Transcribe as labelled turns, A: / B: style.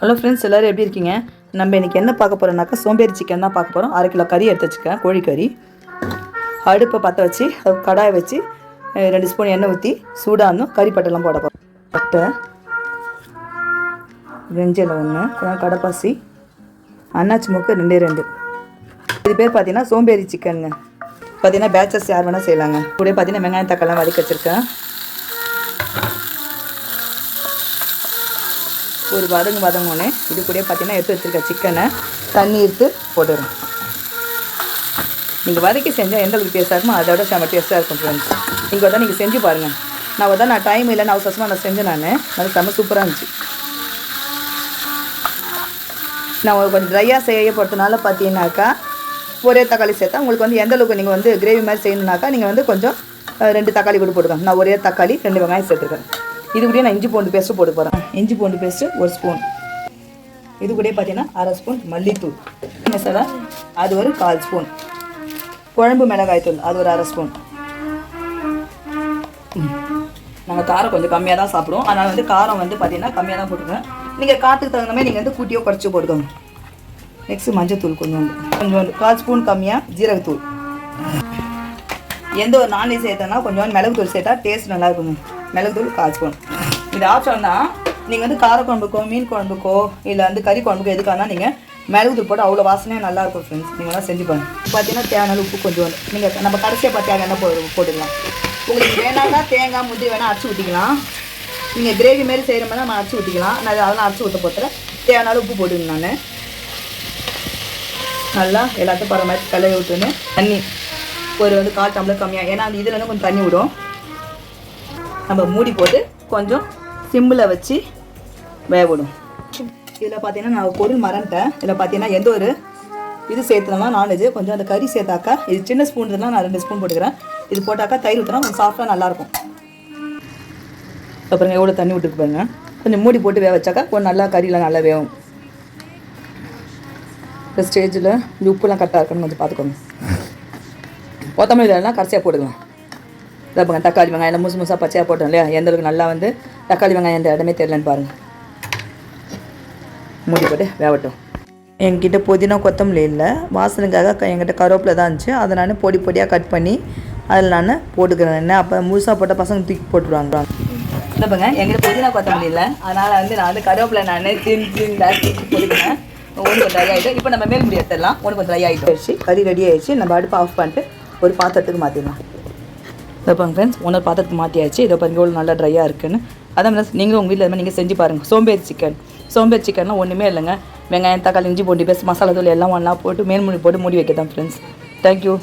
A: Hello friends எல்லோரும் எப்படி இருக்கீங்க? நம்ம இன்றைக்கி என்ன பார்க்க போகிறோம்னாக்கா சோம்பேறி சிக்கன் தான் பார்க்க போகிறோம் அரை கிலோ கறி எடுத்து வச்சுக்கேன் கோழிக்கறி அடுப்பை பற்ற வச்சு கடாயை வச்சு ரெண்டு ஸ்பூன் எண்ணெய் ஊற்றி சூடாகணும் கறி பட்டெல்லாம் போட போகிறோம் பட்டை வெஞ்சலை ஒன்று அப்புறம் கடப்பாசி மூக்கு ரெண்டே ரெண்டு. இது பேர் பார்த்தீங்கன்னா சோம்பேறி சிக்கனுங்க பார்த்தீங்கன்னா பேச்சஸ் யார் வேணால் செய்யலாங்க. கூட பார்த்தீங்கன்னா வெங்காயம் தக்காளிலாம் வதக்கி வச்சுருக்கேன். ஒரு வதங்கு வதங்கோன்னே இது கூட பார்த்தீங்கன்னா எடுத்து வச்சுருக்க சிக்கனை தண்ணி எடுத்து போட்டுடும் நீங்கள் வதக்கி செஞ்சால் எந்த அளவுக்கு டேஸ்ட்டாக இருக்குமோ அதோட செம்ம டேஸ்ட்டாக இருக்கும் ஃப்ரெண்ட்ஸ் நீங்கள் தான் நீங்கள் செஞ்சு பாருங்கள் நான் தான் நான் டைம் இல்லை நான் அவசரமாக நான் செஞ்சேன் நான். அது செம்ம சூப்பராக இருந்துச்சு. நான் கொஞ்சம் ட்ரையாக செய்ய போகிறதுனால பார்த்தீங்கன்னாக்கா ஒரே தக்காளி சேர்த்தா உங்களுக்கு வந்து எந்த அளவுக்கு நீங்கள் வந்து கிரேவி மாதிரி செய்யணுனாக்கா நீங்கள் வந்து கொஞ்சம் ரெண்டு தக்காளி கூட போட்டுக்கோங்க நான் ஒரே தக்காளி ரெண்டு வெங்காயம் சேர்த்துருக்கேன். இது கூட நான் இஞ்சி பூண்டு பேஸ்ட்டு போட்டு போகிறேன் இஞ்சி பூண்டு பேஸ்ட்டு ஒரு ஸ்பூன். இது கூட பார்த்தீங்கன்னா அரை ஸ்பூன் மல்லித்தூள். மசாலா அது ஒரு கால் ஸ்பூன். குழம்பு மிளகாய் தூள் அது ஒரு அரை ஸ்பூன். நாங்கள் காரம் கொஞ்சம் கம்மியாக தான் சாப்பிடுவோம். அதனால் வந்து காரம் வந்து பார்த்தீங்கன்னா கம்மியாக தான் போட்டுக்கோங்க நீங்கள் காற்றுக்கு தகுந்த மாதிரி நீங்கள் வந்து கூட்டியோ குறைச்சி போட்டுக்கோங்க. நெக்ஸ்ட் மஞ்சத்தூள் கொஞ்சம் கொஞ்சம் கால் ஸ்பூன் கம்மியாக ஜீரகத்தூள். எந்த ஒரு நான்வெஜ் சேர்த்தோன்னா கொஞ்சம் மிளகுத்தூள் சேர்த்தா டேஸ்ட் நல்லா இருக்குங்க. மிளகுத்தூள் கால் ஸ்பூன். இது ஆப்ஷன் தான் நீங்கள் வந்து கார குழம்புக்கோ மீன் குழம்புக்கோ இல்லை வந்து கறி குழம்புக்கோ எதுக்காக நீங்கள் மிளகுத்தூள் போட்டு அவ்வளோ வாசனையாக நல்லாயிருக்கும் ஃப்ரெண்ட்ஸ் நீங்கள் எல்லாம் செஞ்சு பாருங்க. பார்த்தீங்கன்னா தேவையான உப்பு கொஞ்சம் நீங்கள் நம்ம கடைசியாக பார்த்து என்ன போ போட்டுக்கலாம். உங்களுக்கு வேணாம்னா தேங்காய் முந்திரி வேணால் அரைச்சி ஊற்றிக்கலாம் நீங்கள் கிரேவி மாரி செய்கிற மாதிரி நம்ம அரைச்சி ஊற்றிக்கலாம் நான் அதெல்லாம் அரைச்சி ஊற்ற போட்டுறேன். தேவையான உப்பு போட்டுங்க நான். நல்லா எல்லாத்தையும் பரவாயில்ல மாதிரி விட்டுன்னு தண்ணி ஒரு வந்து கால் டம்ளர் கம்மியாக ஏன்னா அந்த இதில் வந்து கொஞ்சம் தண்ணி விடும். நம்ம மூடி போட்டு கொஞ்சம் சிம்மில் வச்சு வேக விடும் இதில் பார்த்தீங்கன்னா நான் பொருள் மறந்துட்டேன். இதில் பார்த்தீங்கன்னா எந்த ஒரு இது சேர்த்துனா நான்வெஜ் கொஞ்சம் அந்த கறி சேர்த்தாக்கா இது சின்ன ஸ்பூன் இருந்தால் நான் ரெண்டு ஸ்பூன் போட்டுக்கிறேன். இது போட்டாக்கா தயிர் ஊற்றினா கொஞ்சம் சாஃப்டாக நல்லாயிருக்கும். அப்புறம் எவ்வளோ தண்ணி விட்டுருக்கு பாருங்க. கொஞ்சம் மூடி போட்டு வேக வச்சாக்கா கொஞ்சம் நல்லா கறியில் நல்லா வேகும். இந்த ஸ்டேஜில் இந்த உப்புலாம் கரெக்டாக இருக்குன்னு கொஞ்சம் பார்த்துக்கோங்க. கொத்தமல்லி இல்லைன்னா கடைசியாக போட்டுக்கலாம். இதை பாருங்க தக்காளி வெங்காயம் எல்லாம் முசு முசாக பச்சையாக போட்டோம் இல்லையா? எந்த அளவுக்கு நல்லா வந்து தக்காளி வெங்காயம் எந்த இடமே தெரிலன்னு பாருங்கள் மூடி போட்டு வேகட்டும் என்கிட்ட புதினா கொத்தமல்லி இல்லை. வாசனைக்காக க- என்கிட்ட கருவேப்பிலை தான் இருந்துச்சு. அதை நான் பொடி பொடியாக கட் பண்ணி அதில் நான் போட்டுக்கிறேன். என்ன அப்போ முழுசாக போட்டால் பசங்க தூக்கி போட்டுருவாங்க இல்லை என்கிட்ட புதினா கொத்தமல்லி இல்லை. அதனால் வந்து நான் வந்து கருவேப்பிலை நான் தின் தின் போட்டுக்கிறேன். ஒன்று கொஞ்சம் ட்ரை ஆகிட்டு இப்போ நம்ம மேல் முடி எடுத்துடலாம். ஒன்று கொஞ்சம் ட்ரை ஆகிட்டு கறி ரெடி ஆகிடுச்சு நம்ம அடுப்பு ஆஃப் பண்ணிட்டு ஒரு பாத்திரத்துக்கு மாற்றிடலாம் இதை பாருங்க ஃப்ரெண்ட்ஸ் ஒன்றரை பாத்திரத்துக்கு மாற்றியாச்சு இதை பாருங்க எவ்வளோ நல்லா ட்ரையாக இருக்குன்னு. அதே மாதிரி நீங்களும் உங்கள் வீட்டில் நீங்கள் செஞ்சு பாருங்கள் சோம்பேறி சிக்கன் சோம்பேறி சிக்கன்லாம் ஒன்றுமே இல்லைங்க. வெங்காயம் தக்காளி இஞ்சி பூண்டு பேஸ்ட் மசாலா தூள் எல்லாம் ஒன்றா போட்டு மேல் போட்டு மூடி வைக்க தான் ஃப்ரெண்ட்ஸ் தேங்க்யூ